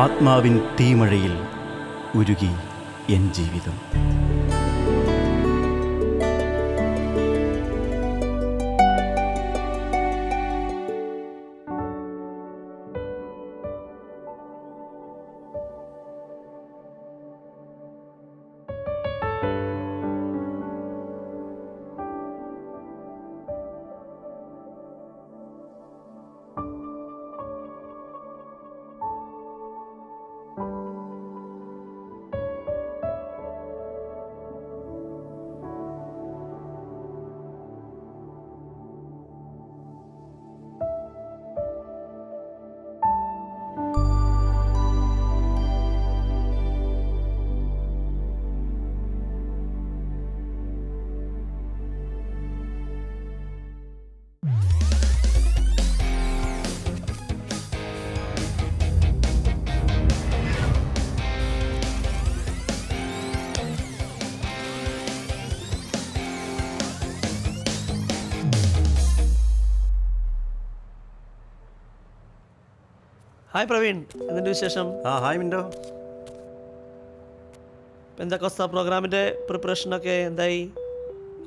ആത്മാവിൻ തീമഴയിൽ ഉരുകി എൻ ജീവിതം. ഹായ് പ്രവീൺ എന്തിന്റെ വിശേഷം? ആ ഹായ് മിൻഡോ. പെന്തക്കോസ്ത പ്രോഗ്രാമിന്റെ പ്രിപ്പറേഷനൊക്കെ എന്തായി?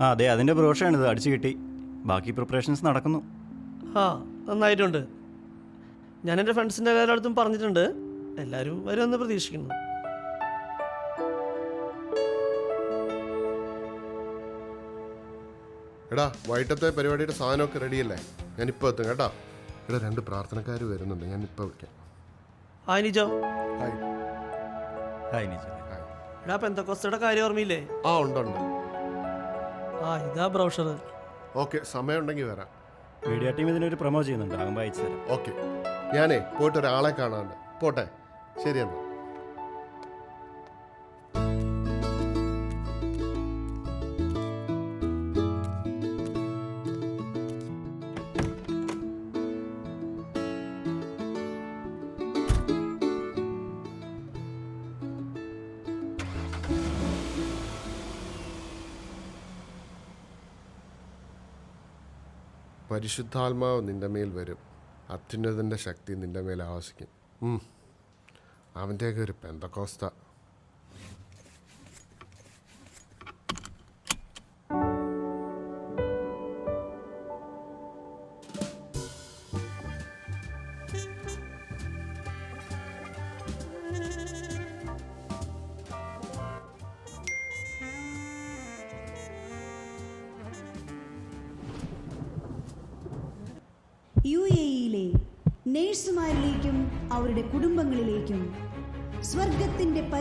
ആ അതെ അതിന്റെ ഇത് അടിച്ചു കിട്ടി. ബാക്കി പ്രിപ്പറേഷൻസ് നടക്കുന്നു. ആ നന്നായിട്ടുണ്ട്. ഞാൻ എന്റെ ഫ്രണ്ട്സിന്റെ എല്ലായിടത്തും പറഞ്ഞിട്ടുണ്ട്. എല്ലാവരും വരുമെന്ന് പ്രതീക്ഷിക്കുന്നു. എടാ വൈകിട്ടത്തെ പരിപാടിയുടെ സാധനമൊക്കെ റെഡിയല്ലേ ഞാനിപ്പോൾ എത്തും കേട്ടോ. ഇവിടെ രണ്ട് പ്രാർത്ഥനക്കാർ വരുന്നുണ്ട്. ഞാനിപ്പോൾ വിളിക്കാം. ഹായ് നിജോ. ഹായ്. നിജ. എടാ കാര്യം ഓർമ്മയില്ലേ? ആ ഉണ്ട് ഉണ്ട്. ആ ഇതാ ബ്രൗഷർ ഓക്കെ സമയമുണ്ടെങ്കിൽ വരാം. മീഡിയ ടീം ഇതിനൊരു പ്രൊമോ ചെയ്യുന്നുണ്ട്. ആകുമ്പോൾ അയച്ചു തരാം. ഓക്കെ. ഞാനേ പോയിട്ട് ഒരാളെ കാണാനുണ്ട്. പോട്ടെ. ശരി എന്നാ പരിശുദ്ധാത്മാവ് നിന്റെ മേൽ വരും. അത്യുന്നതിന്റെ ശക്തി നിന്റെ മേൽ ആവസിക്കും. ഉം. അവന്റെയൊക്കെ ഒരു പെന്തക്കോസ്ത.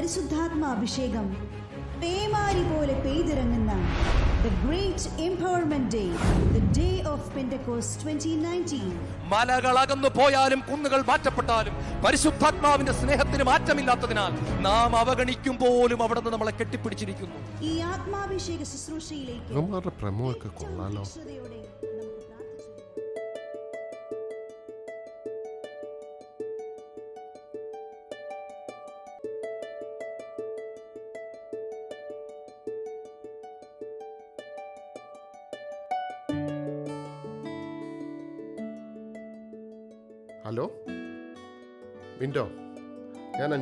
സ്വർഗത്തിന്റെ പരിശുദ്ധാത്മ അഭിഷേകം പേമാരി പോലെ പെയ്തിറങ്ങുന്ന the great empowerment day the day of Pentecost twenty nineteen മലകൾ അകന്നു പോയാലും കുന്നുകൾ മാറ്റപ്പെട്ടാലും പരിശുദ്ധാത്മാവിന്റെ സ്നേഹത്തിന് മാറ്റമില്ലാത്തതിനാൽ നാം അവഗണിക്കും പോലും അവിടെ നിന്ന് നമ്മളെ കെട്ടിപ്പിടിച്ചിരിക്കുന്നു. ഈ ആത്മാഭിഷേക ശുശ്രൂഷയിലേക്ക് പ്രമോയൊക്കെ കൊള്ളാലോ.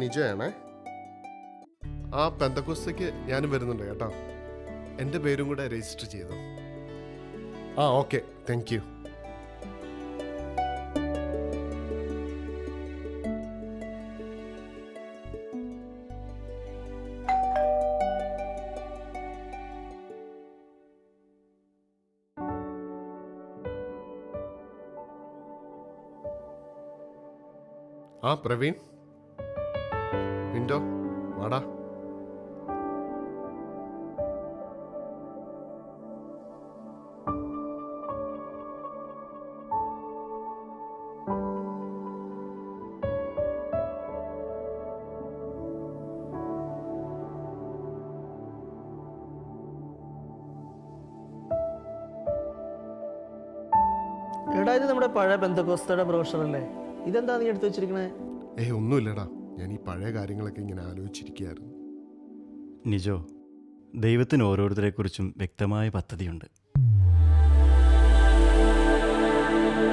നിജയാണേ. ആ പെന്തക്കുസ്തയ്ക്ക് ഞാനും വരുന്നുണ്ട് കേട്ടോ. എന്റെ പേരും കൂടെ രജിസ്റ്റർ ചെയ്തു. ആ ഓക്കെ. താങ്ക് യു ആ പ്രവീൺ. വിൻഡോ വാടാ. എടാ ഇത് നമ്മുടെ പഴയ ബന്ധക്കോസ്തയുടെ ബ്രോഷറല്ലേ ഇതെന്താ നീ എടുത്തു വെച്ചിരിക്കണേ? ഏയ് ഒന്നുമില്ലടാ. ഞാൻ ഈ പഴയ കാര്യങ്ങളൊക്കെ ഇങ്ങനെ ആലോചിച്ചിരിക്കുകയായിരുന്നു. നിജോ ദൈവത്തിന് ഓരോരുത്തരെക്കുറിച്ചും വ്യക്തമായ പദ്ധതിയുണ്ട്.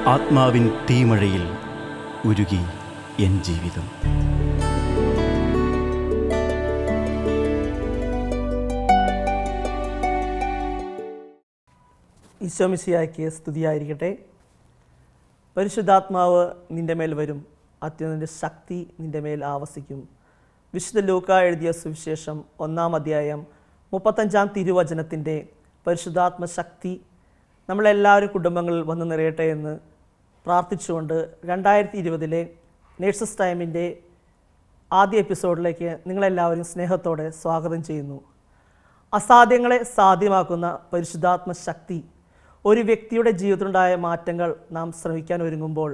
ആത്മാവിൻ തീമഴയിൽ ഉരുകി എൻ ജീവിതം. ഈശോമിശിയാക്കിയ സ്തുതിയായിരിക്കട്ടെ. പരിശുദ്ധാത്മാവ് നിന്റെ മേൽ വരും. അത്യുന്നതിന്റെ ശക്തി നിന്റെ മേൽ ആവസിക്കും. വിശുദ്ധ ലൂക്ക എഴുതിയ സുവിശേഷം ഒന്നാം അധ്യായം മുപ്പത്തഞ്ചാം തിരുവചനത്തിന്റെ പരിശുദ്ധാത്മ ശക്തി നമ്മളെല്ലാവരും കുടുംബങ്ങളിൽ വന്ന് നിറയട്ടെ എന്ന് പ്രാർത്ഥിച്ചുകൊണ്ട് രണ്ടായിരത്തി ഇരുപതിലെ നേഴ്സസ് ടൈമിന്റെ ആദ്യ എപ്പിസോഡിലേക്ക് നിങ്ങളെല്ലാവരും സ്നേഹത്തോടെ സ്വാഗതം ചെയ്യുന്നു. അസാധ്യങ്ങളെ സാധ്യമാക്കുന്ന പരിശുദ്ധാത്മ ശക്തി ഒരു വ്യക്തിയുടെ ജീവിതത്തിലുണ്ടായ മാറ്റങ്ങൾ നാം ശ്രമിക്കാൻ ഒരുങ്ങുമ്പോൾ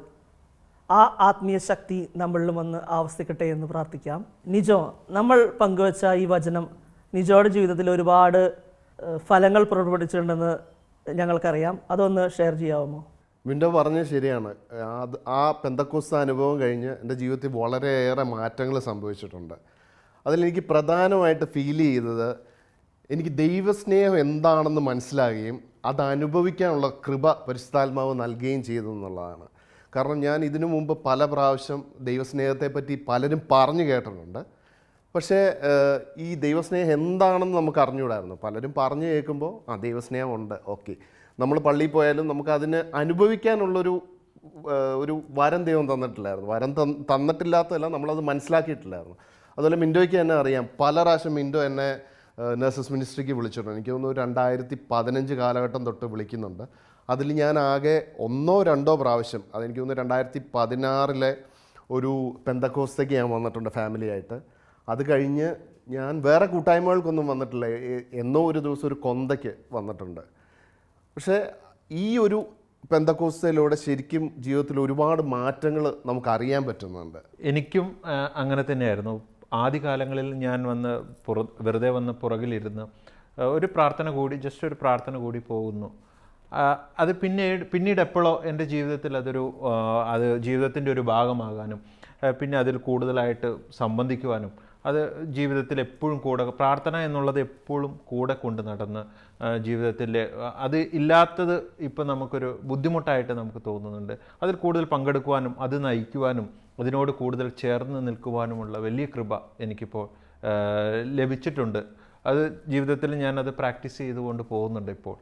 ആ ആത്മീയ ശക്തി നമ്മളിലും വന്ന് ആവസ്ഥിക്കട്ടെ എന്ന് പ്രാർത്ഥിക്കാം. നിജോ നമ്മൾ പങ്കുവച്ച ഈ വചനം നിജോയുടെ ജീവിതത്തിൽ ഒരുപാട് ഫലങ്ങൾ പുറപ്പെടുവിച്ചിട്ടുണ്ടെന്ന് ഞങ്ങൾക്കറിയാം. അതൊന്ന് ഷെയർ ചെയ്യാമോ? വിൻഡോ പറഞ്ഞത് ശരിയാണ്. ആ പെന്തക്കോസ്ത അനുഭവം കഴിഞ്ഞ് എന്റെ ജീവിതത്തിൽ വളരെയേറെ മാറ്റങ്ങൾ സംഭവിച്ചിട്ടുണ്ട്. അതിലെനിക്ക് പ്രധാനമായിട്ട് ഫീൽ ചെയ്തത് എനിക്ക് ദൈവസ്നേഹം എന്താണെന്ന് മനസ്സിലാകുകയും അത് അനുഭവിക്കാനുള്ള കൃപ പരിശുദ്ധാത്മാവ് നൽകുകയും ചെയ്തു എന്നുള്ളതാണ്. കാരണം ഞാൻ ഇതിനു മുമ്പ് പല പ്രാവശ്യം ദൈവസ്നേഹത്തെ പറ്റി പലരും പറഞ്ഞു കേട്ടിട്ടുണ്ട്. പക്ഷേ ഈ ദൈവസ്നേഹം എന്താണെന്ന് നമുക്ക് അറിഞ്ഞുകൂടായിരുന്നു. പലരും പറഞ്ഞു കേൾക്കുമ്പോൾ ആ ദൈവസ്നേഹം ഉണ്ട് ഓക്കെ. നമ്മൾ പള്ളിയിൽ പോയാലും നമുക്ക് അതിന് അനുഭവിക്കാനുള്ളൊരു ഒരു വരം ദൈവം തന്നിട്ടില്ലായിരുന്നു. വരം തന്ന് തന്നിട്ടില്ലാത്തതല്ല നമ്മളത് മനസ്സിലാക്കിയിട്ടില്ലായിരുന്നു. അതുപോലെ മിൻഡോയ്ക്ക് തന്നെ അറിയാം. പല പ്രാവശ്യം മിൻഡോ എന്നെ നഴ്സസ് മിനിസ്ട്രിക്ക് വിളിച്ചിട്ടുണ്ട്. എനിക്ക് തോന്നുന്നു രണ്ടായിരത്തി പതിനഞ്ച് കാലഘട്ടം തൊട്ട് വിളിക്കുന്നുണ്ട്. അതിൽ ഞാൻ ആകെ ഒന്നോ രണ്ടോ പ്രാവശ്യം അതെനിക്ക് തോന്നുന്നു രണ്ടായിരത്തി പതിനാറിലെ ഒരു പെന്തക്കോസ്തയ്ക്ക് ഞാൻ വന്നിട്ടുണ്ട് ഫാമിലിയായിട്ട്. അത് കഴിഞ്ഞ് ഞാൻ വേറെ കൂട്ടായ്മകൾക്കൊന്നും വന്നിട്ടില്ല. എന്നോ ഒരു ദിവസം ഒരു കൊന്തയ്ക്ക് വന്നിട്ടുണ്ട്. പക്ഷേ ഈ ഒരു പെന്തക്കോസ്തയിലൂടെ ശരിക്കും ജീവിതത്തിൽ ഒരുപാട് മാറ്റങ്ങൾ നമുക്ക് അറിയാൻ പറ്റുന്നുണ്ട്. എനിക്കും അങ്ങനെ തന്നെയായിരുന്നു. ആദ്യകാലങ്ങളിൽ ഞാൻ വന്ന് പുറ വെറുതെ വന്ന് പുറകിലിരുന്ന് ഒരു പ്രാർത്ഥന കൂടി ജസ്റ്റ് ഒരു പ്രാർത്ഥന കൂടി പോകുന്നു. അത് പിന്നീട് പിന്നീട് എപ്പോഴോ എന്റെ ജീവിതത്തിൽ അതൊരു അത് ജീവിതത്തിന്റെ ഒരു ഭാഗമാകാനും പിന്നെ അതിൽ കൂടുതലായിട്ട് സംബന്ധിക്കുവാനും അത് ജീവിതത്തിൽ എപ്പോഴും കൂടെ പ്രാർത്ഥന എന്നുള്ളത് എപ്പോഴും കൂടെ കൊണ്ട് നടന്ന് ജീവിതത്തിലെ അത് ഇല്ലാത്തത് ഇപ്പം നമുക്കൊരു ബുദ്ധിമുട്ടായിട്ട് നമുക്ക് തോന്നുന്നുണ്ട്. അതിൽ കൂടുതൽ പങ്കെടുക്കുവാനും അത് നയിക്കുവാനും അതിനോട് കൂടുതൽ ചേർന്ന് നിൽക്കുവാനുമുള്ള വലിയ കൃപ എനിക്കിപ്പോൾ ലഭിച്ചിട്ടുണ്ട്. അത് ജീവിതത്തിൽ ഞാനത് പ്രാക്ടീസ് ചെയ്തുകൊണ്ട് പോകുന്നുണ്ട് ഇപ്പോൾ.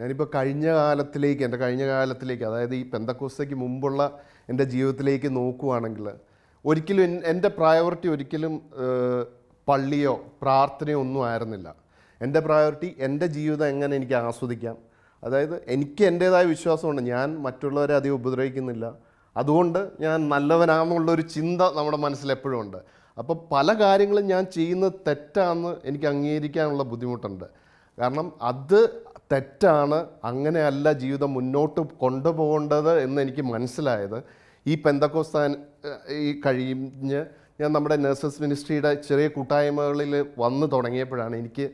ഞാനിപ്പോൾ കഴിഞ്ഞ കാലത്തിലേക്ക് എന്റെ കഴിഞ്ഞ കാലത്തിലേക്ക് അതായത് ഈ പെന്തക്കോസ്തയ്ക്ക് മുമ്പുള്ള എന്റെ ജീവിതത്തിലേക്ക് നോക്കുവാണെങ്കിൽ ഒരിക്കലും എൻ- എന്റെ പ്രയോറിറ്റി ഒരിക്കലും പള്ളിയോ പ്രാർത്ഥനയോ ഒന്നും ആയിരുന്നില്ല. എന്റെ പ്രയോറിറ്റി എന്റെ ജീവിതം എങ്ങനെ എനിക്ക് ആസ്വദിക്കാം? അതായത് എനിക്ക് എന്റേതായ വിശ്വാസമുണ്ട്. ഞാൻ മറ്റുള്ളവരെ അധികം ഉപദ്രവിക്കുന്നില്ല. അതുകൊണ്ട് ഞാൻ നല്ലവനാണെന്നുള്ളൊരു ചിന്ത നമ്മുടെ മനസ്സിൽ എപ്പോഴും ഉണ്ട്. അപ്പോൾ പല കാര്യങ്ങളും ഞാൻ ചെയ്യുന്നത് തെറ്റാണെന്ന് എനിക്ക് അംഗീകരിക്കാനുള്ള ബുദ്ധിമുട്ടുണ്ട്. കാരണം അത് തെറ്റാണ് അങ്ങനെയല്ല ജീവിതം മുന്നോട്ട് കൊണ്ടുപോകേണ്ടത് എന്ന് എനിക്ക് മനസ്സിലായത്. ഈ പെന്തക്കോസ്താൻ ഈ കഴിഞ്ഞ് ഞാൻ നമ്മുടെ നഴ്സസ് മിനിസ്ട്രിയുടെ ചെറിയ കൂട്ടായ്മകളിൽ വന്നു തുടങ്ങിയപ്പോഴാണ് എനിക്ക്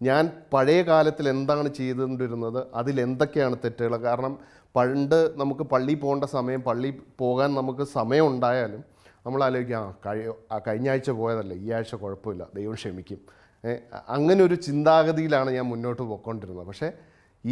ഞാൻ പഴയ കാലത്തിൽ എന്താണ് ചെയ്തുകൊണ്ടിരുന്നത് അതിലെന്തൊക്കെയാണ് തെറ്റുകൾ? കാരണം പണ്ട് നമുക്ക് പള്ളി പോകേണ്ട സമയം പള്ളി പോകാൻ നമുക്ക് സമയം ഉണ്ടായാലും നമ്മൾ ആലോചിക്കാം ആ കഴി കഴിഞ്ഞ ആഴ്ച പോയതല്ലേ ഈ ആഴ്ച കുഴപ്പമില്ല ദൈവം ക്ഷമിക്കും. അങ്ങനെ ഒരു ചിന്താഗതിയിലാണ് ഞാൻ മുന്നോട്ട് പോയിക്കൊണ്ടിരുന്നത്. പക്ഷേ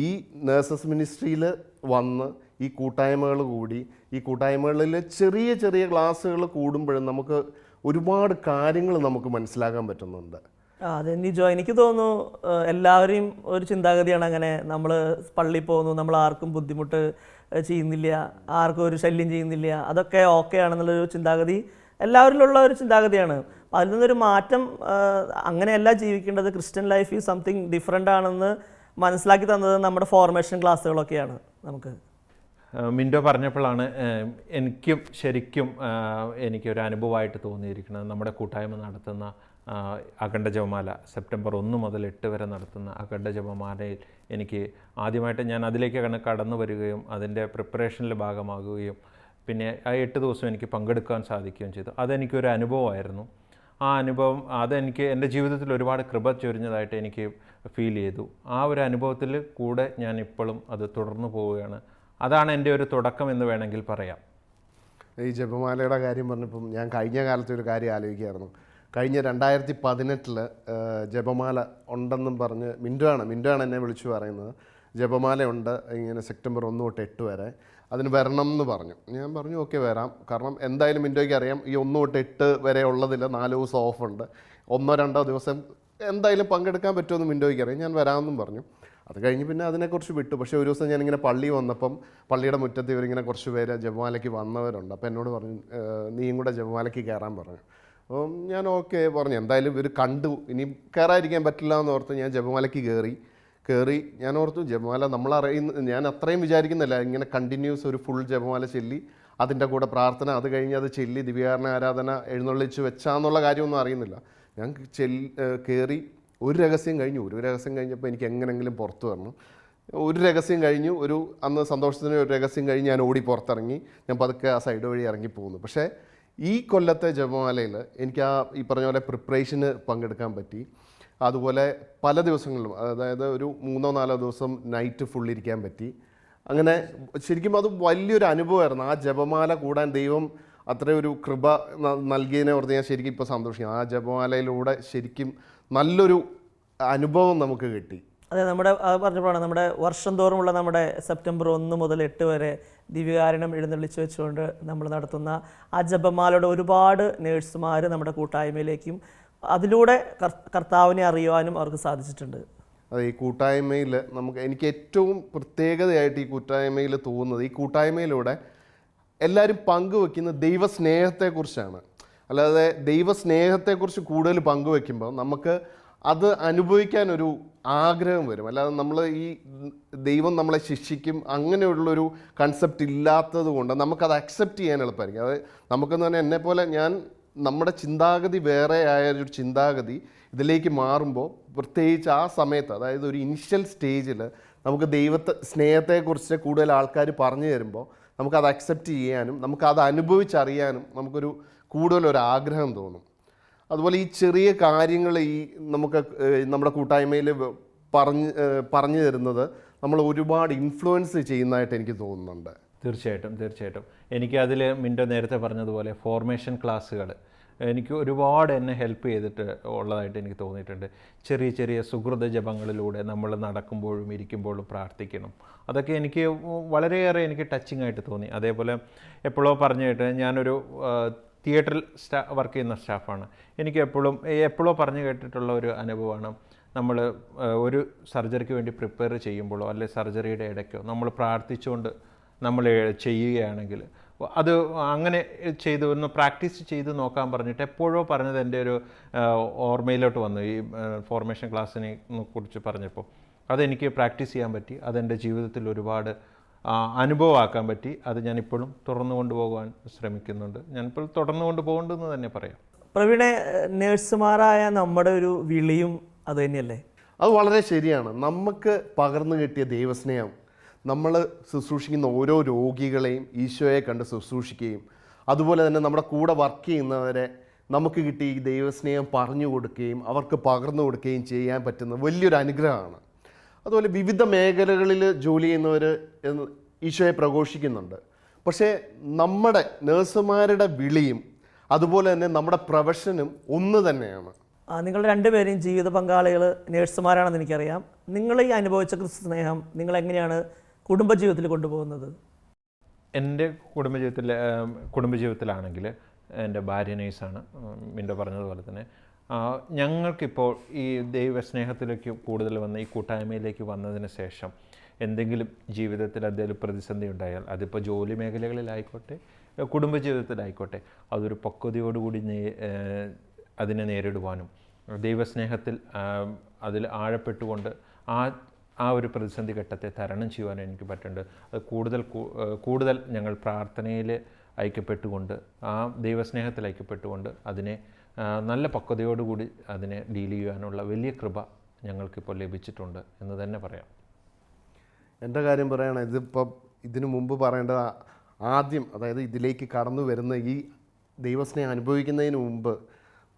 ഈ നേഴ്സസ് മിനിസ്ട്രിയിൽ വന്ന് ഈ കൂട്ടായ്മകൾ കൂടി ഈ കൂട്ടായ്മകളിൽ ചെറിയ ചെറിയ ക്ലാസ്സുകൾ കൂടുമ്പോഴും നമുക്ക് ഒരുപാട് കാര്യങ്ങൾ നമുക്ക് മനസ്സിലാക്കാൻ പറ്റുന്നുണ്ട്. അതെ നിജോ എനിക്ക് തോന്നുന്നു എല്ലാവരെയും ഒരു ചിന്താഗതിയാണ് അങ്ങനെ നമ്മൾ പള്ളി പോകുന്നു നമ്മൾ ആർക്കും ബുദ്ധിമുട്ട് ചെയ്യുന്നില്ല ആർക്കും ഒരു ശല്യം ചെയ്യുന്നില്ല അതൊക്കെ ഓക്കെ ആണെന്നുള്ളൊരു ചിന്താഗതി എല്ലാവരിലുള്ള ഒരു ചിന്താഗതിയാണ്. അതിൽ നിന്നൊരു മാറ്റം അങ്ങനെയല്ല ജീവിക്കേണ്ടത്. Christian life is something different ആണെന്ന് മനസ്സിലാക്കി തന്നത് നമ്മുടെ ഫോർമേഷൻ ക്ലാസ്സുകളൊക്കെയാണ് നമുക്ക്. മിൻഡോ പറഞ്ഞപ്പോഴാണ് എനിക്കും ശരിക്കും എനിക്കൊരു അനുഭവമായിട്ട് തോന്നിയിരിക്കുന്നത്. നമ്മുടെ കൂട്ടായ്മ നടത്തുന്ന അഖണ്ഡ ജപമാല സെപ്റ്റംബർ ഒന്ന് മുതൽ എട്ട് വരെ നടത്തുന്ന അഖണ്ഡ ജപമാലയിൽ എനിക്ക് ആദ്യമായിട്ട് ഞാൻ അതിലേക്ക് കടന്നു വരികയും അതിന്റെ പ്രിപ്പറേഷനിൽ ഭാഗമാകുകയും പിന്നെ ആ എട്ട് ദിവസം എനിക്ക് പങ്കെടുക്കാൻ സാധിക്കുകയും ചെയ്തു. അതെനിക്കൊരു അനുഭവമായിരുന്നു. ആ അനുഭവം അതെനിക്ക് എന്റെ ജീവിതത്തിൽ ഒരുപാട് കൃപ ചൊരിഞ്ഞതായിട്ട് എനിക്ക് ഫീൽ ചെയ്തു. ആ ഒരു അനുഭവത്തിൽ കൂടെ ഞാൻ ഇപ്പോഴും അത് തുടർന്നു പോവുകയാണ്. അതാണ് എന്റെ ഒരു തുടക്കം എന്ന് വേണമെങ്കിൽ പറയാം. ഈ ജപമാലയുടെ കാര്യം പറഞ്ഞപ്പം ഞാൻ കഴിഞ്ഞ കാലത്തെ ഒരു കാര്യം ആലോചിക്കുകയായിരുന്നു. കഴിഞ്ഞ രണ്ടായിരത്തി പതിനെട്ടിൽ ജപമാല ഉണ്ടെന്നും പറഞ്ഞ് മിന്റുവാണ് മിന്റുവാണ് എന്നെ വിളിച്ചു പറയുന്നത്. ജപമാല ഉണ്ട് ഇങ്ങനെ സെപ്റ്റംബർ ഒന്ന് തൊട്ട് എട്ട് വരെ. അതിന് വരണം എന്ന് പറഞ്ഞു. ഞാൻ പറഞ്ഞു ഓക്കെ വരാം. കാരണം എന്തായാലും മിന്റോയ്ക്ക് അറിയാം ഈ ഒന്ന് തൊട്ട് എട്ട് വരെ ഉള്ളതിൽ നാല് ദിവസം ഉണ്ട്. ഒന്നോ രണ്ടോ ദിവസം എന്തായാലും പങ്കെടുക്കാൻ പറ്റുമെന്ന് മിന്റോയ്ക്ക് അറിയാം. ഞാൻ വരാമെന്നും പറഞ്ഞു. അത് കഴിഞ്ഞ് പിന്നെ അതിനെക്കുറിച്ച് വിട്ടു. പക്ഷേ ഒരു ദിവസം ഞാനിങ്ങനെ പള്ളി വന്നപ്പം പള്ളിയുടെ മുറ്റത്ത് ഇവരിങ്ങനെ കുറച്ച് പേര് ജപമാലയ്ക്ക് വന്നവരുണ്ട്. അപ്പോൾ എന്നോട് പറഞ്ഞു നീയും കൂടെ ജപമാലയ്ക്ക് കയറാൻ പറഞ്ഞു. അപ്പം ഞാൻ ഓക്കെ പറഞ്ഞു. എന്തായാലും ഇവർ കണ്ടു. ഇനി കയറാതിരിക്കാൻ പറ്റില്ല എന്ന് ഓർത്ത് ഞാൻ ജപമാലയ്ക്ക് കയറി. കയറി ഞാൻ ഓർത്തു ജപമാല നമ്മൾ അറിയുന്ന ഞാൻ അത്രയും വിചാരിക്കുന്നില്ല ഇങ്ങനെ കണ്ടിന്യൂസ് ഒരു ഫുൾ ജപമാല ചൊല്ലി അതിന്റെ കൂടെ പ്രാർത്ഥന അത് കഴിഞ്ഞ് അത് ചെല്ലി ദിവ്യാരണ ആരാധന എഴുന്നള്ളിച്ച് വെച്ചാന്നുള്ള കാര്യമൊന്നും അറിയുന്നില്ല. ഞാൻ ചെല്ലി കയറി ഒരു രഹസ്യം കഴിഞ്ഞു. ഒരു രഹസ്യം കഴിഞ്ഞപ്പോൾ എനിക്ക് എങ്ങനെങ്കിലും പുറത്തു വരണം. ഒരു രഹസ്യം കഴിഞ്ഞു ഒരു അന്ന് സന്തോഷത്തിന് ഒരു രഹസ്യം കഴിഞ്ഞ് ഞാൻ ഓടി പുറത്തിറങ്ങി. ഞാൻ പതുക്കെ ആ സൈഡ് വഴി ഇറങ്ങി പോകുന്നു. പക്ഷേ ഈ കൊല്ലത്തെ ജപമാലയിൽ എനിക്ക് ആ ഈ പറഞ്ഞ പോലെ പ്രിപ്പറേഷന് പങ്കെടുക്കാൻ പറ്റി. അതുപോലെ പല ദിവസങ്ങളിലും അതായത് ഒരു മൂന്നോ നാലോ ദിവസം നൈറ്റ് ഫുൾ ഇരിക്കാൻ പറ്റി. അങ്ങനെ ശരിക്കും അത് വലിയൊരു അനുഭവമായിരുന്നു. ആ ജപമാല കൂടാൻ ദൈവം അത്രയൊരു കൃപ നൽകിയതിനെ ഓർത്ത് ഞാൻ ശരിക്കും ഇപ്പോൾ സന്തോഷിക്കും ആ ജപമാലയിലൂടെ ശരിക്കും നല്ലൊരു അനുഭവം നമുക്ക് കിട്ടി. അതെ നമ്മുടെ അത് പറഞ്ഞപ്പോഴാണ് നമ്മുടെ വർഷം തോറുമുള്ള നമ്മുടെ സെപ്റ്റംബർ ഒന്ന് മുതൽ എട്ട് വരെ ദിവ്യകാരണം എഴുന്നള്ളിച്ച് വെച്ചുകൊണ്ട് നമ്മൾ നടത്തുന്ന ആ ജപമാലയുടെ ഒരുപാട് നേഴ്സുമാർ നമ്മുടെ കൂട്ടായ്മയിലേക്കും അതിലൂടെ കർത്താവിനെ അറിയുവാനും അവർക്ക് സാധിച്ചിട്ടുണ്ട്. അതെ ഈ കൂട്ടായ്മയിൽ നമുക്ക് എനിക്ക് ഏറ്റവും പ്രത്യേകതയായിട്ട് ഈ കൂട്ടായ്മയിൽ തോന്നുന്നത് ഈ കൂട്ടായ്മയിലൂടെ എല്ലാവരും പങ്കുവെക്കുന്ന ദൈവസ്നേഹത്തെക്കുറിച്ചാണ്. അല്ലാതെ ദൈവസ്നേഹത്തെക്കുറിച്ച് കൂടുതൽ പങ്കുവെക്കുമ്പോൾ നമുക്ക് അത് അനുഭവിക്കാനൊരു ആഗ്രഹം വരും. അല്ലാതെ നമ്മൾ ഈ ദൈവം നമ്മളെ ശിക്ഷിക്കും അങ്ങനെയുള്ളൊരു കൺസെപ്റ്റ് ഇല്ലാത്തത് കൊണ്ട് നമുക്കത് അക്സെപ്റ്റ് ചെയ്യാൻ എളുപ്പമായിരിക്കും. അത് നമുക്കെന്ന് പറഞ്ഞാൽ എന്നെപ്പോലെ ഞാൻ നമ്മുടെ ചിന്താഗതി വേറെ ഒരു ചിന്താഗതി ഇതിലേക്ക് മാറുമ്പോൾ പ്രത്യേകിച്ച് ആ സമയത്ത് അതായത് ഒരു ഇനിഷ്യൽ സ്റ്റേജിൽ നമുക്ക് ദൈവത്തെ സ്നേഹത്തെക്കുറിച്ച് കൂടുതൽ ആൾക്കാർ പറഞ്ഞു തരുമ്പോൾ നമുക്കത് അക്സെപ്റ്റ് ചെയ്യാനും നമുക്കത് അനുഭവിച്ചറിയാനും നമുക്കൊരു കൂടുതലൊരു ആഗ്രഹം തോന്നും. അതുപോലെ ഈ ചെറിയ കാര്യങ്ങൾ ഈ നമുക്ക് നമ്മുടെ കൂട്ടായ്മയിൽ പറഞ്ഞ് പറഞ്ഞു തരുന്നത് നമ്മൾ ഒരുപാട് ഇൻഫ്ലുവൻസ് ചെയ്യുന്നതായിട്ട് എനിക്ക് തോന്നുന്നുണ്ട്. തീർച്ചയായിട്ടും തീർച്ചയായിട്ടും. എനിക്ക് അതിൽ മിന്റോ നേരത്തെ പറഞ്ഞതുപോലെ ഫോർമേഷൻ ക്ലാസ്സുകൾ എനിക്ക് ഒരുപാട് എന്നെ ഹെൽപ്പ് ചെയ്തിട്ട് ഉള്ളതായിട്ട് എനിക്ക് തോന്നിയിട്ടുണ്ട്. ചെറിയ ചെറിയ സുഹൃത ജപങ്ങളിലൂടെ നമ്മൾ നടക്കുമ്പോഴും ഇരിക്കുമ്പോഴും പ്രാർത്ഥിക്കണം. അതൊക്കെ എനിക്ക് വളരെയേറെ എനിക്ക് ടച്ചിങ് ആയിട്ട് തോന്നി. അതേപോലെ എപ്പോഴോ പറഞ്ഞു ഞാനൊരു തിയേറ്ററിൽ സ്റ്റാ വർക്ക് ചെയ്യുന്ന സ്റ്റാഫാണ് എനിക്ക് എപ്പോഴും എപ്പോഴോ പറഞ്ഞു കേട്ടിട്ടുള്ള ഒരു അനുഭവമാണ്. നമ്മൾ ഒരു സർജറിക്ക് വേണ്ടി പ്രിപ്പയർ ചെയ്യുമ്പോഴോ അല്ലെ സർജറിയുടെ ഇടയ്ക്കോ നമ്മൾ പ്രാർത്ഥിച്ചുകൊണ്ട് നമ്മൾ ചെയ്യുകയാണെങ്കിൽ. അത് അങ്ങനെ ചെയ്ത് ഒന്ന് പ്രാക്ടീസ് ചെയ്ത് നോക്കാൻ പറഞ്ഞിട്ട് എപ്പോഴോ പറഞ്ഞത് എന്റെ ഒരു ഓർമ്മയിലോട്ട് വന്നു. ഈ ഫോർമേഷൻ ക്ലാസ്സിനെ കുറിച്ച് പറഞ്ഞപ്പോൾ. അതെനിക്ക് പ്രാക്ടീസ് ചെയ്യാൻ പറ്റി. അതെന്റെ ജീവിതത്തിൽ ഒരുപാട് അനുഭവമാക്കാൻ പറ്റി. അത് ഞാനിപ്പോഴും തുറന്നു കൊണ്ടുപോകാൻ ശ്രമിക്കുന്നുണ്ട്. ഞാനിപ്പോൾ തുടർന്നു കൊണ്ടുപോകണ്ടെന്ന് തന്നെ പറയാം. പ്രവീണെ നേഴ്സുമാരായ നമ്മുടെ ഒരു വിളിയും അത് തന്നെയല്ലേ? അത് വളരെ ശരിയാണ്. നമുക്ക് പകർന്നു കിട്ടിയ ദൈവസ്നേഹം നമ്മൾ ശുശ്രൂഷിക്കുന്ന ഓരോ രോഗികളെയും ഈശോയെ കണ്ട് ശുശ്രൂഷിക്കുകയും അതുപോലെ തന്നെ നമ്മുടെ കൂടെ വർക്ക് ചെയ്യുന്നവരെ നമുക്ക് കിട്ടി ദൈവസ്നേഹം പറഞ്ഞു കൊടുക്കുകയും അവർക്ക് പകർന്നു കൊടുക്കുകയും ചെയ്യാൻ പറ്റുന്ന വലിയൊരു അനുഗ്രഹമാണ്. അതുപോലെ വിവിധ മേഖലകളിൽ ജോലി ചെയ്യുന്നവർ ഈശോയെ പ്രഘോഷിക്കുന്നുണ്ട്. പക്ഷേ നമ്മുടെ നേഴ്സുമാരുടെ വിളിയും അതുപോലെ തന്നെ നമ്മുടെ പ്രൊഫഷനും ഒന്ന് തന്നെയാണ്. നിങ്ങൾ രണ്ടുപേരെയും ജീവിത പങ്കാളികൾ നേഴ്സുമാരാണെന്ന് എനിക്കറിയാം. നിങ്ങൾ ഈ അനുഭവിച്ച സ്നേഹം നിങ്ങൾ എങ്ങനെയാണ് കുടുംബജീവിതത്തിൽ കൊണ്ടുപോകുന്നത്? എന്റെ കുടുംബജീവിതത്തിൽ കുടുംബജീവിതത്തിലാണെങ്കിൽ എന്റെ ഭാര്യ നേഴ്സാണ് മിന്റെ പറഞ്ഞതുപോലെ തന്നെ. ഞങ്ങൾക്കിപ്പോൾ ഈ ദൈവസ്നേഹത്തിലേക്ക് കൂടുതൽ വന്ന് ഈ കൂട്ടായ്മയിലേക്ക് വന്നതിന് ശേഷം എന്തെങ്കിലും ജീവിതത്തിൽ എന്തെങ്കിലും പ്രതിസന്ധി ഉണ്ടായാൽ അതിപ്പോൾ ജോലി മേഖലകളിലായിക്കോട്ടെ കുടുംബജീവിതത്തിലായിക്കോട്ടെ അതൊരു പക്വതയോടുകൂടി നേ അതിനെ നേരിടുവാനും ദൈവസ്നേഹത്തിൽ അതിൽ ആഴപ്പെട്ടുകൊണ്ട് ആ ആ ഒരു പ്രതിസന്ധി ഘട്ടത്തെ തരണം ചെയ്യുവാൻ എനിക്ക് പറ്റുന്നുണ്ട്. അത് കൂടുതൽ കൂടുതൽ ഞങ്ങൾ പ്രാർത്ഥനയിൽ ഐക്യപ്പെട്ടുകൊണ്ട് ആ ദൈവസ്നേഹത്തിൽ ഐക്യപ്പെട്ടുകൊണ്ട് അതിനെ നല്ല പക്വതയോടുകൂടി അതിനെ ഡീൽ ചെയ്യുവാനുള്ള വലിയ കൃപ ഞങ്ങൾക്കിപ്പോൾ ലഭിച്ചിട്ടുണ്ട് എന്ന് തന്നെ പറയാം. എന്റെ കാര്യം പറയുകയാണെങ്കിൽ ഇതിപ്പോൾ ഇതിനു മുമ്പ് പറയേണ്ടത് ആദ്യം അതായത് ഇതിലേക്ക് കടന്നു വരുന്ന ഈ ദൈവസ്നേഹം അനുഭവിക്കുന്നതിന് മുമ്പ്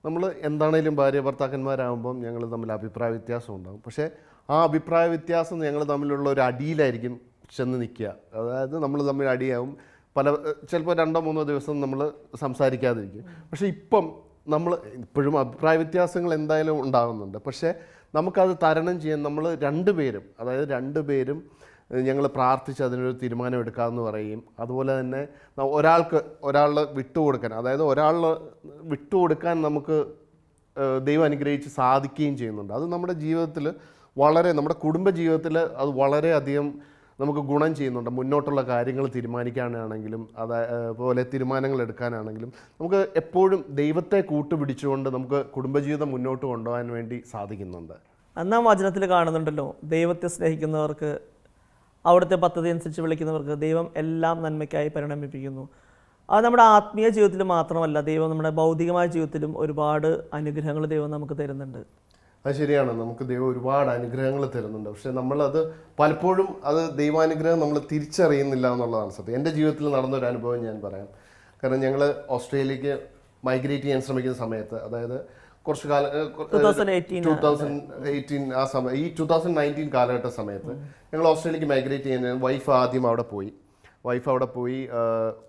നമ്മൾ എന്താണേലും ഭാര്യ ഭർത്താക്കന്മാരാകുമ്പം ഞങ്ങൾ തമ്മിൽ അഭിപ്രായ വ്യത്യാസം ഉണ്ടാകും പക്ഷേ ആ അഭിപ്രായ വ്യത്യാസം ഞങ്ങൾ തമ്മിലുള്ള ഒരു അടിയിലായിരിക്കും ചെന്ന് നിൽക്കുക. അതായത് നമ്മൾ തമ്മിൽ അടിയാവും. പല ചിലപ്പോൾ രണ്ടോ മൂന്നോ ദിവസം നമ്മൾ സംസാരിക്കാതിരിക്കും. പക്ഷേ ഇപ്പം നമ്മൾ ഇപ്പോഴും അഭിപ്രായ വ്യത്യാസങ്ങൾ എന്തായാലും ഉണ്ടാകുന്നുണ്ട് പക്ഷേ നമുക്കത് തരണം ചെയ്യാൻ നമ്മൾ രണ്ടുപേരും അതായത് രണ്ടുപേരും ഞങ്ങൾ പ്രാർത്ഥിച്ച് അതിനൊരു തീരുമാനം എടുക്കാമെന്ന് പറയും. അതുപോലെ തന്നെ ഒരാൾക്ക് ഒരാൾ വിട്ടുകൊടുക്കാൻ അതായത് ഒരാൾ വിട്ടുകൊടുക്കാൻ നമുക്ക് ദൈവം അനുഗ്രഹിച്ച് സാധിക്കുകയും ചെയ്യുന്നുണ്ട്. അത് നമ്മുടെ ജീവിതത്തിൽ വളരെ നമ്മുടെ കുടുംബ ജീവിതത്തിൽ അത് വളരെയധികം നമുക്ക് ഗുണം ചെയ്യുന്നുണ്ട്. മുന്നോട്ടുള്ള കാര്യങ്ങൾ തീരുമാനിക്കാനാണെങ്കിലും അതേപോലെ തീരുമാനങ്ങൾ എടുക്കാനാണെങ്കിലും നമുക്ക് എപ്പോഴും ദൈവത്തെ കൂട്ടുപിടിച്ചുകൊണ്ട് നമുക്ക് കുടുംബജീവിതം മുന്നോട്ട് കൊണ്ടുപോകാൻ വേണ്ടി സാധിക്കുന്നുണ്ട്. ഒന്നാം വചനത്തിൽ കാണുന്നുണ്ടല്ലോ ദൈവത്തെ സ്നേഹിക്കുന്നവർക്ക് അവിടുത്തെ പദ്ധതി അനുസരിച്ച് വിളിക്കുന്നവർക്ക് ദൈവം എല്ലാം നന്മയ്ക്കായി പരിണമിപ്പിക്കുന്നു. അത് നമ്മുടെ ആത്മീയ ജീവിതത്തിൽ മാത്രമല്ല ദൈവം നമ്മുടെ ഭൗതികമായ ജീവിതത്തിലും ഒരുപാട് അനുഗ്രഹങ്ങൾ ദൈവം നമുക്ക് തരുന്നുണ്ട്. അത് ശരിയാണ്. നമുക്ക് ദൈവം ഒരുപാട് അനുഗ്രഹങ്ങൾ തരുന്നുണ്ട്. പക്ഷെ നമ്മളത് പലപ്പോഴും അത് ദൈവാനുഗ്രഹം നമ്മൾ തിരിച്ചറിയുന്നില്ല എന്നുള്ളതാണ് സത്യം. എന്റെ ജീവിതത്തിൽ നടന്നൊരു അനുഭവം ഞാൻ പറയാം. കാരണം ഞങ്ങൾ ഓസ്ട്രേലിയക്ക് മൈഗ്രേറ്റ് ചെയ്യാൻ ശ്രമിക്കുന്ന സമയത്ത് അതായത് കുറച്ച് കാലം 2018 ടൂ തൗസൻഡ് എയ്റ്റീൻ ആ സമയം ഈ ടൂ തൗസൻഡ് നയന്റീൻ കാലഘട്ട സമയത്ത് ഞങ്ങൾ ഓസ്ട്രേലിയക്ക് മൈഗ്രേറ്റ് ചെയ്യുന്ന വൈഫ് ആദ്യം അവിടെ പോയി. വൈഫ് അവിടെ പോയി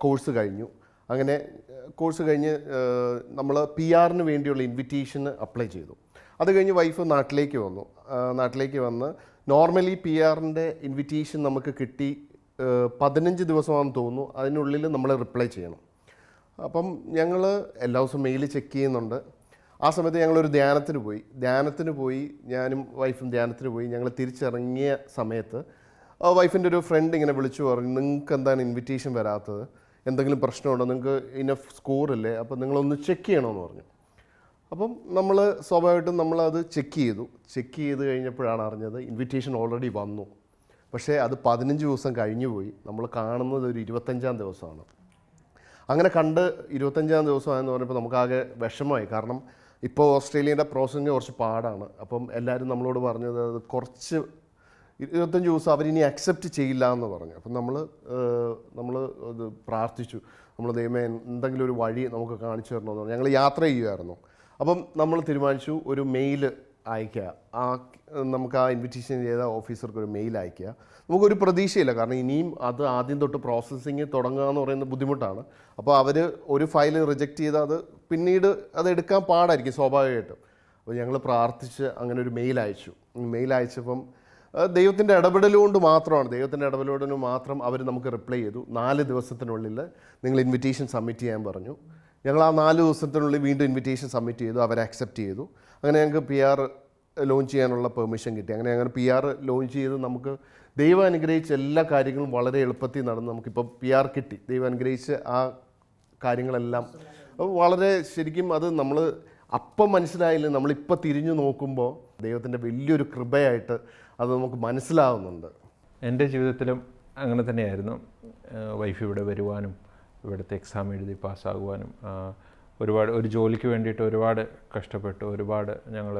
കോഴ്സ് കഴിഞ്ഞു. അങ്ങനെ കോഴ്സ് കഴിഞ്ഞ് നമ്മൾ പി ആറിന് വേണ്ടിയുള്ള ഇൻവിറ്റേഷന് അപ്ലൈ ചെയ്തു. അത് കഴിഞ്ഞ് വൈഫ് നാട്ടിലേക്ക് വന്നു. നാട്ടിലേക്ക് വന്ന് നോർമലി പി ആറിന്റെ ഇൻവിറ്റേഷൻ നമുക്ക് കിട്ടി പതിനഞ്ച് ദിവസമാണെന്ന് തോന്നുന്നു. അതിനുള്ളിൽ നമ്മൾ റിപ്ലൈ ചെയ്യണം. അപ്പം ഞങ്ങൾ എല്ലാ ദിവസവും മെയിൽ ചെക്ക് ചെയ്യുന്നുണ്ട്. ആ സമയത്ത് ഞങ്ങളൊരു ധ്യാനത്തിന് പോയി. ധ്യാനത്തിന് പോയി ഞാനും വൈഫും ധ്യാനത്തിന് പോയി. ഞങ്ങൾ തിരിച്ചിറങ്ങിയ സമയത്ത് വൈഫിന്റെ ഒരു ഫ്രണ്ട് ഇങ്ങനെ വിളിച്ചു പറഞ്ഞു നിങ്ങൾക്ക് എന്താണ് ഇൻവിറ്റേഷൻ വരാത്തത്? എന്തെങ്കിലും പ്രശ്നമുണ്ടോ? നിങ്ങൾക്ക് ഇനഫ് സ്കോർ ഇല്ലേ? അപ്പോൾ നിങ്ങളൊന്ന് ചെക്ക് ചെയ്യണമെന്ന് പറഞ്ഞു. അപ്പം നമ്മൾ സ്വാഭാവികമായിട്ടും നമ്മളത് ചെക്ക് ചെയ്തു. ചെക്ക് ചെയ്ത് കഴിഞ്ഞപ്പോഴാണ് അറിഞ്ഞത് ഇൻവിറ്റേഷൻ ഓൾറെഡി വന്നു. പക്ഷേ അത് പതിനഞ്ച് ദിവസം കഴിഞ്ഞു പോയി. നമ്മൾ കാണുന്നത് ഒരു ഇരുപത്തഞ്ചാം ദിവസമാണ്. അങ്ങനെ കണ്ട് ഇരുപത്തഞ്ചാം ദിവസമായെന്ന് പറഞ്ഞപ്പോൾ നമുക്കാകെ വിഷമമായി. കാരണം ഇപ്പോൾ ഓസ്ട്രേലിയയുടെ പ്രോസസ്സിങ് കുറച്ച് പാടാണ്. അപ്പം എല്ലാവരും നമ്മളോട് പറഞ്ഞത് അത് കുറച്ച് ഇരുപത്തഞ്ച് ദിവസം അവരിനി അക്സെപ്റ്റ് ചെയ്യില്ല എന്ന് പറഞ്ഞു. അപ്പം നമ്മൾ നമ്മൾ ഇത് പ്രാർത്ഥിച്ചു. നമ്മൾ ദൈവമേ എന്തെങ്കിലും ഒരു വഴി നമുക്ക് കാണിച്ചു തരണമെന്ന് പറഞ്ഞു. ഞങ്ങൾ യാത്ര ചെയ്യുമായിരുന്നു അപ്പം നമ്മൾ തീരുമാനിച്ചു ഒരു മെയിൽ അയക്കുക ആ നമുക്ക് ആ ഇൻവിറ്റേഷൻ ചെയ്ത ഓഫീസർക്ക് ഒരു മെയിൽ അയക്കുക നമുക്കൊരു പ്രതീക്ഷയില്ല. കാരണം ഇനിയും അത് ആദ്യം തൊട്ട് പ്രോസസ്സിങ് തുടങ്ങുക എന്ന് പറയുന്നത് ബുദ്ധിമുട്ടാണ്. അപ്പോൾ അവർ ഒരു ഫയൽ റിജക്റ്റ് ചെയ്താൽ അത് പിന്നീട് അത് എടുക്കാൻ പാടായിരിക്കും സ്വാഭാവികമായിട്ടും. അപ്പോൾ ഞങ്ങൾ പ്രാർത്ഥിച്ച് അങ്ങനെ ഒരു മെയിൽ അയച്ചു. മെയിൽ അയച്ചപ്പം ദൈവത്തിന്റെ ഇടപെടൽ കൊണ്ട് മാത്രമാണ്. ദൈവത്തിന്റെ ഇടപെടലുകൊണ്ട് മാത്രം അവർ നമുക്ക് റിപ്ലൈ ചെയ്തു. നാല് ദിവസത്തിനുള്ളിൽ നിങ്ങൾ ഇൻവിറ്റേഷൻ സബ്മിറ്റ് ചെയ്യാൻ പറഞ്ഞു. ഞങ്ങൾ ആ നാല് ദിവസത്തിനുള്ളിൽ വീണ്ടും ഇൻവിറ്റേഷൻ സബ്മിറ്റ് ചെയ്തു അവർ അക്സെപ്റ്റ് ചെയ്തു. അങ്ങനെ ഞങ്ങൾക്ക് പി ആർ ലോഞ്ച് ചെയ്യാനുള്ള പെർമിഷൻ കിട്ടി. അങ്ങനെ ഞങ്ങൾ പി ആർ ലോഞ്ച് ചെയ്ത് നമുക്ക് ദൈവം അനുഗ്രഹിച്ച എല്ലാ കാര്യങ്ങളും വളരെ എളുപ്പത്തിൽ നടന്ന് നമുക്കിപ്പോൾ പി ആർ കിട്ടി. ദൈവം അനുഗ്രഹിച്ച് ആ കാര്യങ്ങളെല്ലാം. വളരെ ശരിക്കും അത് നമ്മൾ അപ്പം മനസ്സിലായില്ല. നമ്മളിപ്പോൾ തിരിഞ്ഞു നോക്കുമ്പോൾ ദൈവത്തിന്റെ വലിയൊരു കൃപയായിട്ട് അത് നമുക്ക് മനസ്സിലാവുന്നുണ്ട്. എന്റെ ജീവിതത്തിലും അങ്ങനെ തന്നെയായിരുന്നു. വൈഫ് ഇവിടെ വരുവാനും ഇവിടുത്തെ എക്സാം എഴുതി പാസ്സാകുവാനും ഒരുപാട് ഒരു ജോലിക്ക് വേണ്ടിയിട്ട് ഒരുപാട് കഷ്ടപ്പെട്ടു ഒരുപാട് ഞങ്ങൾ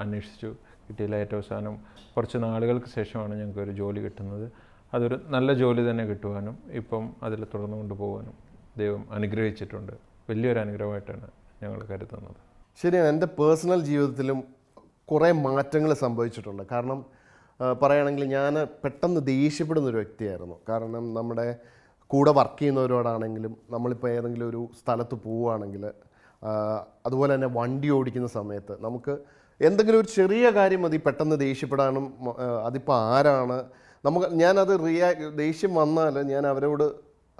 അന്വേഷിച്ചു കിട്ടിയില്ല ഏറ്റവും അവസാനം കുറച്ച് നാളുകൾക്ക് ശേഷമാണ് ഞങ്ങൾക്ക് ഒരു ജോലി കിട്ടുന്നത്. അതൊരു നല്ല ജോലി തന്നെ കിട്ടുവാനും ഇപ്പം അതിൽ തുടർന്നു കൊണ്ടുപോകാനും ദൈവം അനുഗ്രഹിച്ചിട്ടുണ്ട്. വലിയൊരു അനുഗ്രഹമായിട്ടാണ് ഞങ്ങൾ കരുതുന്നത്. ശരിയാണ് എന്റെ പേഴ്സണൽ ജീവിതത്തിലും കുറേ മാറ്റങ്ങൾ സംഭവിച്ചിട്ടുണ്ട്. കാരണം പറയുകയാണെങ്കിൽ ഞാൻ പെട്ടെന്ന് ദേഷ്യപ്പെടുന്ന ഒരു വ്യക്തിയായിരുന്നു. കാരണം നമ്മുടെ കൂടെ വർക്ക് ചെയ്യുന്നവരോടാണെങ്കിലും നമ്മളിപ്പോൾ ഏതെങ്കിലും ഒരു സ്ഥലത്ത് പോവുകയാണെങ്കിൽ അതുപോലെ തന്നെ വണ്ടി ഓടിക്കുന്ന സമയത്ത് നമുക്ക് എന്തെങ്കിലും ഒരു ചെറിയ കാര്യം മതി പെട്ടെന്ന് ദേഷ്യപ്പെടാനും അതിപ്പോൾ ആരാണ്? നമുക്ക് ഞാനത് റിയാ ദേഷ്യം വന്നാൽ ഞാൻ അവരോട്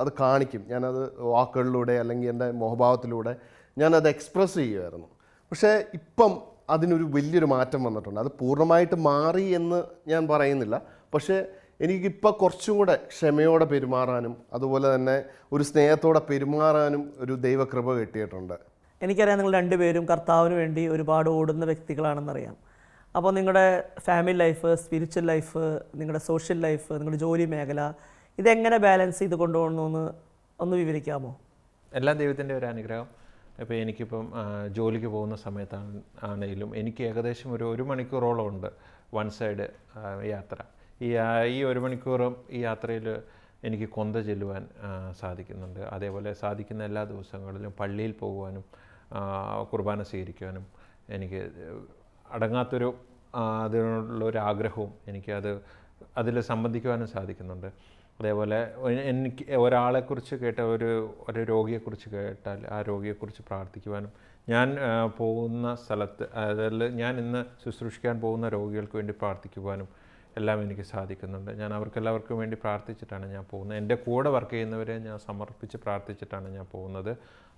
അത് കാണിക്കും. ഞാനത് വാക്കുകളിലൂടെ അല്ലെങ്കിൽ എന്റെ മുഖഭാവത്തിലൂടെ ഞാനത് എക്സ്പ്രസ് ചെയ്യുമായിരുന്നു പക്ഷേ ഇപ്പം അതിനൊരു വലിയൊരു മാറ്റം വന്നിട്ടുണ്ട്. അത് പൂർണമായിട്ട് മാറി എന്ന് ഞാൻ പറയുന്നില്ല. പക്ഷേ എനിക്കിപ്പോൾ കുറച്ചും കൂടെ ക്ഷമയോടെ പെരുമാറാനും അതുപോലെ തന്നെ ഒരു സ്നേഹത്തോടെ പെരുമാറാനും ഒരു ദൈവകൃപ കിട്ടിയിട്ടുണ്ട്. എനിക്കറിയാം നിങ്ങൾ രണ്ടുപേരും കർത്താവിന് വേണ്ടി ഒരുപാട് ഓടുന്ന വ്യക്തികളാണെന്നറിയാം. അപ്പോൾ നിങ്ങളുടെ ഫാമിലി ലൈഫ് സ്പിരിച്വൽ ലൈഫ് നിങ്ങളുടെ സോഷ്യൽ ലൈഫ് നിങ്ങളുടെ ജോലി മേഖല ഇതെങ്ങനെ ബാലൻസ് ചെയ്ത് കൊണ്ടുപോകണമെന്ന് ഒന്ന് വിവരിക്കാമോ? എല്ലാം ദൈവത്തിന്റെ ഒരു അനുഗ്രഹം. ഇപ്പോൾ എനിക്കിപ്പം ജോലിക്ക് പോകുന്ന സമയത്താണ് ആണെങ്കിലും എനിക്ക് ഏകദേശം ഒരു ഒരു മണിക്കൂറോളം ഉണ്ട് വൺ സൈഡ് യാത്ര. ഈ ഈ ഒരു മണിക്കൂറും ഈ യാത്രയിൽ എനിക്ക് കൊന്ത ചെല്ലുവാൻ സാധിക്കുന്നുണ്ട്. അതേപോലെ സാധിക്കുന്ന എല്ലാ ദിവസങ്ങളിലും പള്ളിയിൽ പോകുവാനും കുർബാന സ്വീകരിക്കുവാനും എനിക്ക് അടങ്ങാത്തൊരു അതിനുള്ളൊരു ആഗ്രഹവും എനിക്കത് അതിൽ സംബന്ധിക്കുവാനും സാധിക്കുന്നുണ്ട്. അതേപോലെ എനിക്ക് ഒരാളെക്കുറിച്ച് കേട്ട ഒരു ഒരു രോഗിയെക്കുറിച്ച് കേട്ടാൽ ആ രോഗിയെക്കുറിച്ച് പ്രാർത്ഥിക്കുവാനും ഞാൻ പോകുന്ന സ്ഥലത്ത് അതിൽ ഞാൻ ഇന്ന് ശുശ്രൂഷിക്കാൻ പോകുന്ന രോഗികൾക്ക് വേണ്ടി പ്രാർത്ഥിക്കുവാനും എല്ലാം എനിക്ക് സാധിക്കുന്നുണ്ട്. ഞാൻ അവർക്കെല്ലാവർക്കും വേണ്ടി പ്രാർത്ഥിച്ചിട്ടാണ് ഞാൻ പോകുന്നത്. എന്റെ കൂടെ വർക്ക് ചെയ്യുന്നവരെ ഞാൻ സമർപ്പിച്ച് പ്രാർത്ഥിച്ചിട്ടാണ് ഞാൻ പോകുന്നത്.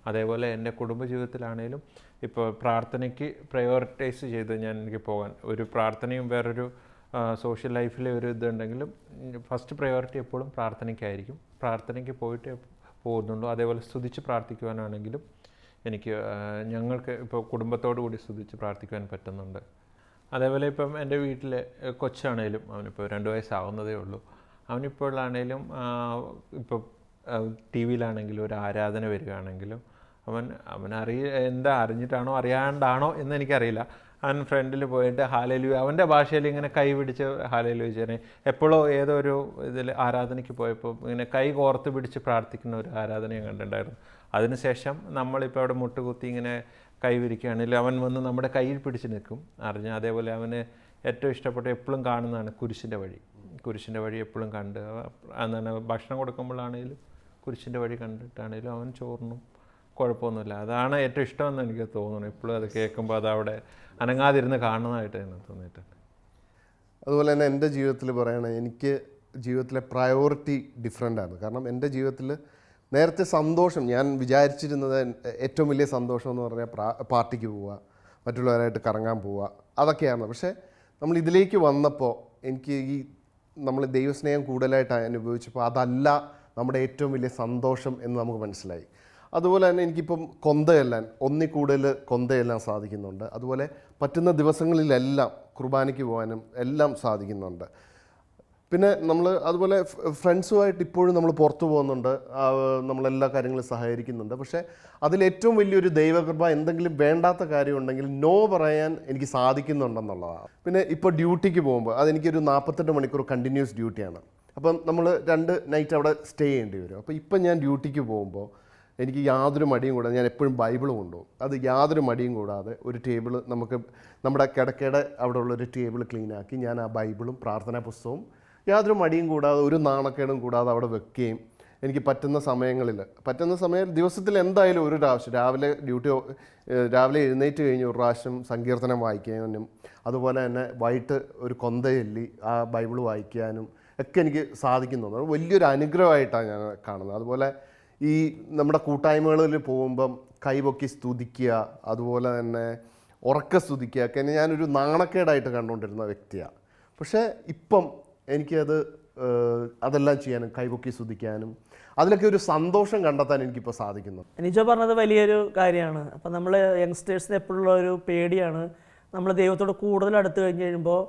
അതേപോലെ എന്റെ കുടുംബജീവിതത്തിലാണേലും ഇപ്പോൾ പ്രാർത്ഥനയ്ക്ക് പ്രയോറിറ്റൈസ് ചെയ്ത് ഞാൻ എനിക്ക് പോകാൻ ഒരു പ്രാർത്ഥനയും വേറൊരു സോഷ്യൽ ലൈഫിലെ ഒരു ഇതുണ്ടെങ്കിലും ഫസ്റ്റ് പ്രയോറിറ്റി എപ്പോഴും പ്രാർത്ഥനയ്ക്കായിരിക്കും. പ്രാർത്ഥനയ്ക്ക് പോയിട്ട് പോകുന്നുള്ളൂ. അതേപോലെ സ്തുതിച്ച് പ്രാർത്ഥിക്കുവാനാണെങ്കിലും എനിക്ക് ഞങ്ങൾക്ക് ഇപ്പോൾ കുടുംബത്തോടു കൂടി സ്തുതിച്ച് പ്രാർത്ഥിക്കുവാൻ പറ്റുന്നുണ്ട്. അതേപോലെ ഇപ്പം എന്റെ വീട്ടിൽ കൊച്ചാണേലും അവനിപ്പോൾ രണ്ട് വയസ്സാവുന്നതേ ഉള്ളൂ. അവനിപ്പോഴാണേലും ഇപ്പോൾ ടി വിയിലാണെങ്കിലും ഒരു ആരാധന വരികയാണെങ്കിലും അവൻ അവൻ എന്താ അറിഞ്ഞിട്ടാണോ അറിയാണ്ടാണോ എന്ന് എനിക്കറിയില്ല. അവൻ ഫ്രണ്ടിൽ പോയിട്ട് ഹാലലു അവന്റെ ഭാഷയിൽ ഇങ്ങനെ കൈ പിടിച്ച് ഹാലലു വെച്ചേനെ എപ്പോഴോ ഏതോ ഒരു ഇതിൽ ആരാധനയ്ക്ക് പോയപ്പോൾ ഇങ്ങനെ കൈ കോർത്ത് പിടിച്ച് പ്രാർത്ഥിക്കുന്ന ഒരു ആരാധന ഞാൻ കണ്ടിട്ടുണ്ടായിരുന്നു. അതിനുശേഷം നമ്മളിപ്പോൾ അവിടെ മുട്ടുകുത്തി ഇങ്ങനെ കൈ വിരിക്കുകയാണെങ്കിൽ അവൻ വന്ന് നമ്മുടെ കയ്യിൽ പിടിച്ച് നിൽക്കും. അറിഞ്ഞ അതേപോലെ അവന് ഏറ്റവും ഇഷ്ടപ്പെട്ട എപ്പോഴും കാണുന്നതാണ് കുരിശിന്റെ വഴി. കുരിശിന്റെ വഴി എപ്പോഴും കണ്ട് എന്താണ് ഭക്ഷണം കൊടുക്കുമ്പോഴാണെങ്കിലും കുരിശിന്റെ വഴി കണ്ടിട്ടാണെങ്കിലും അവൻ ചോറിനും കുഴപ്പമൊന്നുമില്ല. അതാണ് ഏറ്റവും ഇഷ്ടമെന്ന് എനിക്ക് തോന്നുന്നു. എപ്പോഴും അത് കേൾക്കുമ്പോൾ അത് അവിടെ അനങ്ങാതിരുന്ന് കാണുന്നതായിട്ട് എനിക്ക് തോന്നിയിട്ടുണ്ട്. അതുപോലെ തന്നെ എന്റെ ജീവിതത്തിൽ പറയണേ എനിക്ക് ജീവിതത്തിലെ പ്രയോറിറ്റി ഡിഫറെന്റ് ആണ്. കാരണം എന്റെ ജീവിതത്തിൽ നേരത്തെ സന്തോഷം ഞാൻ വിചാരിച്ചിരുന്നത് ഏറ്റവും വലിയ സന്തോഷം എന്ന് പറഞ്ഞാൽ പാർട്ടിക്ക് പോവുക മറ്റുള്ളവരായിട്ട് കറങ്ങാൻ പോവുക അതൊക്കെയാണ്. പക്ഷേ നമ്മൾ ഇതിലേക്ക് വന്നപ്പോൾ എനിക്ക് ഈ നമ്മൾ ദൈവസ്നേഹം കൂടുതലായിട്ട് അനുഭവിച്ചപ്പോൾ അതല്ല നമ്മുടെ ഏറ്റവും വലിയ സന്തോഷം എന്ന് നമുക്ക് മനസ്സിലായി. അതുപോലെ തന്നെ എനിക്കിപ്പം കൊന്തയെല്ലാം ഒന്നിൽ കൂടുതൽ കൊന്തയെല്ലാം സാധിക്കുന്നുണ്ട്. അതുപോലെ പറ്റുന്ന ദിവസങ്ങളിലെല്ലാം കുർബാനയ്ക്ക് പോകാനും എല്ലാം സാധിക്കുന്നുണ്ട്. പിന്നെ നമ്മൾ അതുപോലെ ഫ്രണ്ട്സുമായിട്ട് ഇപ്പോഴും നമ്മൾ പുറത്തു പോകുന്നുണ്ട്. നമ്മളെല്ലാ കാര്യങ്ങളും സഹകരിക്കുന്നുണ്ട്. പക്ഷേ അതിലേറ്റവും വലിയൊരു ദൈവകൃപ എന്തെങ്കിലും വേണ്ടാത്ത കാര്യം ഉണ്ടെങ്കിൽ നോ പറയാൻ എനിക്ക് സാധിക്കുന്നുണ്ടെന്നുള്ളതാണ്. പിന്നെ ഇപ്പോൾ ഡ്യൂട്ടിക്ക് പോകുമ്പോൾ അതെനിക്കൊരു നാൽപ്പത്തെട്ട് മണിക്കൂർ കണ്ടിന്യൂസ് ഡ്യൂട്ടിയാണ്. അപ്പം നമ്മൾ രണ്ട് നൈറ്റ് അവിടെ സ്റ്റേ ചെയ്യേണ്ടി വരും. അപ്പോൾ ഇപ്പം ഞാൻ ഡ്യൂട്ടിക്ക് പോകുമ്പോൾ എനിക്ക് യാതൊരു മടിയും കൂടാതെ ഞാൻ എപ്പോഴും ബൈബിൾ കൊണ്ടുപോകും. അത് യാതൊരു മടിയും കൂടാതെ ഒരു ടേബിൾ നമുക്ക് നമ്മുടെ കിടക്കയുടെ അവിടെ ഉള്ളൊരു ടേബിൾ ക്ലീനാക്കി ഞാൻ ആ ബൈബിളും പ്രാർത്ഥനാ പുസ്തകവും യാതൊരു മടിയും കൂടാതെ ഒരു നാണക്കേടും കൂടാതെ അവിടെ വെക്കുകയും എനിക്ക് പറ്റുന്ന സമയങ്ങളിൽ പറ്റുന്ന സമയം ദിവസത്തിൽ എന്തായാലും ഒരു പ്രാവശ്യം രാവിലെ ഡ്യൂട്ടി രാവിലെ എഴുന്നേറ്റ് കഴിഞ്ഞ് ഒരു പ്രാവശ്യം സങ്കീർത്തനം വായിക്കാനും അതുപോലെ തന്നെ വൈകിട്ട് ഒരു കൊന്തയല്ലി ആ ബൈബിൾ വായിക്കാനും ഒക്കെ എനിക്ക് സാധിക്കുന്നുണ്ട് വലിയൊരു അനുഗ്രഹമായിട്ടാണ് ഞാൻ കാണുന്നത്. അതുപോലെ ഈ നമ്മുടെ കൂട്ടായ്മകളിൽ പോകുമ്പം കൈപൊക്കി സ്തുതിക്കുക അതുപോലെ തന്നെ ഉറക്ക സ്തുതിക്കുക ഒക്കെ. ഞാനൊരു നാണക്കേടായിട്ട് കണ്ടുകൊണ്ടിരുന്ന വ്യക്തിയാണ്. പക്ഷേ ഇപ്പം എനിക്കത് അതെല്ലാം ചെയ്യാനും കൈപൊക്കി ശ്രദ്ധിക്കാനും അതിലൊക്കെ ഒരു സന്തോഷം കണ്ടെത്താൻ എനിക്കിപ്പോൾ സാധിക്കുന്നു. നിജോ പറഞ്ഞത് വലിയൊരു കാര്യമാണ്. അപ്പം നമ്മൾ യങ്സ്റ്റേഴ്സിന് എപ്പോഴുള്ള ഒരു പേടിയാണ്. നമ്മൾ ദൈവത്തോട് കൂടുതൽ അടുത്ത് കഴിഞ്ഞ് കഴിയുമ്പോൾ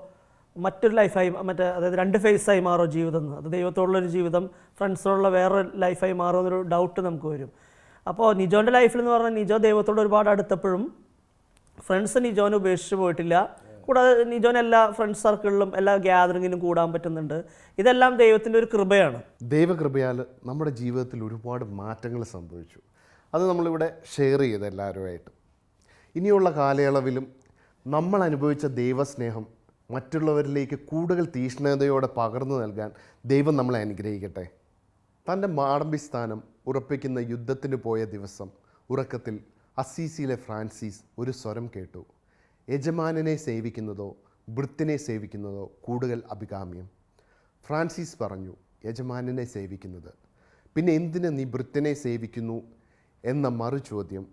മറ്റൊരു ലൈഫായി മറ്റേ അതായത് രണ്ട് ഫേസായി മാറും ജീവിതം എന്ന്. അത് ദൈവത്തോടുള്ളൊരു ജീവിതം ഫ്രണ്ട്സോടുള്ള വേറൊരു ലൈഫായി മാറും എന്നൊരു ഡൗട്ട് നമുക്ക് വരും. അപ്പോൾ നിജോന്റെ ലൈഫിൽ എന്ന് പറഞ്ഞാൽ നിജോ ദൈവത്തോട് ഒരുപാട് അടുത്തപ്പോഴും ഫ്രണ്ട്സ് നിജോനെ ഉപേക്ഷിച്ച് പോയിട്ടില്ല. കൂടാതെ നിജോൻ എല്ലാ ഫ്രണ്ട്സ് സർക്കിളിലും എല്ലാ ഗ്യാതറിങ്ങിലും കൂടാൻ പറ്റുന്നുണ്ട്. ഇതെല്ലാം ദൈവത്തിന്റെ ഒരു കൃപയാണ്. ദൈവകൃപയാൽ നമ്മുടെ ജീവിതത്തിൽ ഒരുപാട് മാറ്റങ്ങൾ സംഭവിച്ചു. അത് നമ്മളിവിടെ ഷെയർ ചെയ്ത് എല്ലാവരുമായിട്ട്. ഇനിയുള്ള കാലയളവിലും നമ്മൾ അനുഭവിച്ച ദൈവസ്നേഹം മറ്റുള്ളവരിലേക്ക് കൂടുതൽ തീഷ്ണതയോടെ പകർന്നു നൽകാൻ ദൈവം നമ്മളെ അനുഗ്രഹിക്കട്ടെ. തന്റെ മാടമ്പി സ്ഥാനം ഉറപ്പിക്കുന്ന യുദ്ധത്തിന് പോയ ദിവസം ഉറക്കത്തിൽ അസീസിയിലെ ഫ്രാൻസിസ് ഒരു സ്വരം കേട്ടു. യജമാനനെ സേവിക്കുന്നതോ വൃത്തിനെ സേവിക്കുന്നതോ കൂടുതൽ അഭികാമ്യം. ഫ്രാൻസിസ് പറഞ്ഞു യജമാനനെ സേവിക്കുന്നത്. പിന്നെ എന്തിന് നീ വൃത്തിനെ സേവിക്കുന്നു? എന്ന മറു ചോദ്യം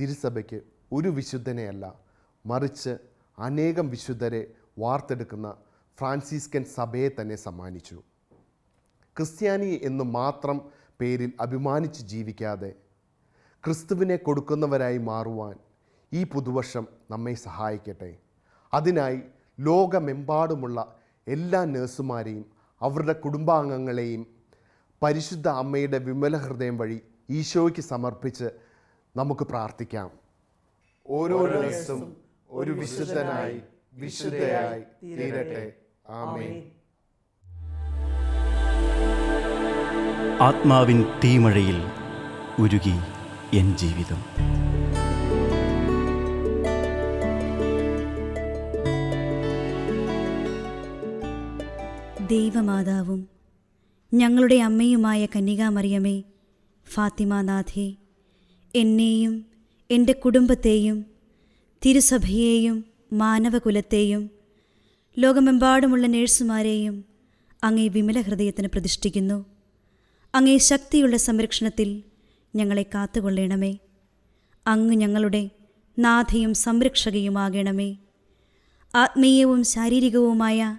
തിരുസഭയ്ക്ക് ഒരു വിശുദ്ധനെയല്ല മറിച്ച് അനേകം വിശുദ്ധരെ വാർത്തെടുക്കുന്ന ഫ്രാൻസിസ്കൻ സഭയെ തന്നെ സമ്മാനിച്ചു. ക്രിസ്ത്യാനി എന്ന് മാത്രം പേരിൽ അഭിമാനിച്ച് ജീവിക്കാതെ ക്രിസ്തുവിനെ കൊടുക്കുന്നവരായി മാറുവാൻ ഈ പുതുവർഷം നമ്മെ സഹായിക്കട്ടെ. അതിനായി ലോകമെമ്പാടുമുള്ള എല്ലാ നഴ്സുമാരെയും അവരുടെ കുടുംബാംഗങ്ങളെയും പരിശുദ്ധ അമ്മയുടെ വിമല ഹൃദയം വഴി ഈശോയ്ക്ക് സമർപ്പിച്ച് നമുക്ക് പ്രാർത്ഥിക്കാം. ഓരോ നഴ്സും ഒരു വിശുദ്ധനായി വിശുദ്ധയായി തീരട്ടെ. ആമേൻ. ആത്മാവിൻ തീമഴയിൽ ഉരുകി എൻ ജീവിതം. ദൈവമാതാവും ഞങ്ങളുടെ അമ്മയുമായ കന്യകാമറിയമേ ഫാത്തിമാനാഥേ എന്നെയും എന്റെ കുടുംബത്തെയും തിരുസഭയെയും മാനവകുലത്തെയും ലോകമെമ്പാടുമുള്ള നേഴ്സുമാരെയും അങ്ങേ വിമല ഹൃദയത്തിന് പ്രതിഷ്ഠിക്കുന്നു. അങ്ങേ ശക്തിയുള്ള സംരക്ഷണത്തിൽ ഞങ്ങളെ കാത്തുകൊള്ളണമേ. അങ്ങ് ഞങ്ങളുടെ നാഥയും സംരക്ഷകയുമാകണമേ. ആത്മീയവും ശാരീരികവുമായ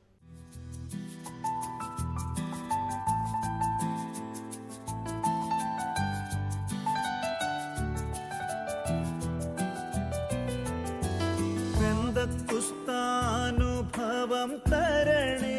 തരണേ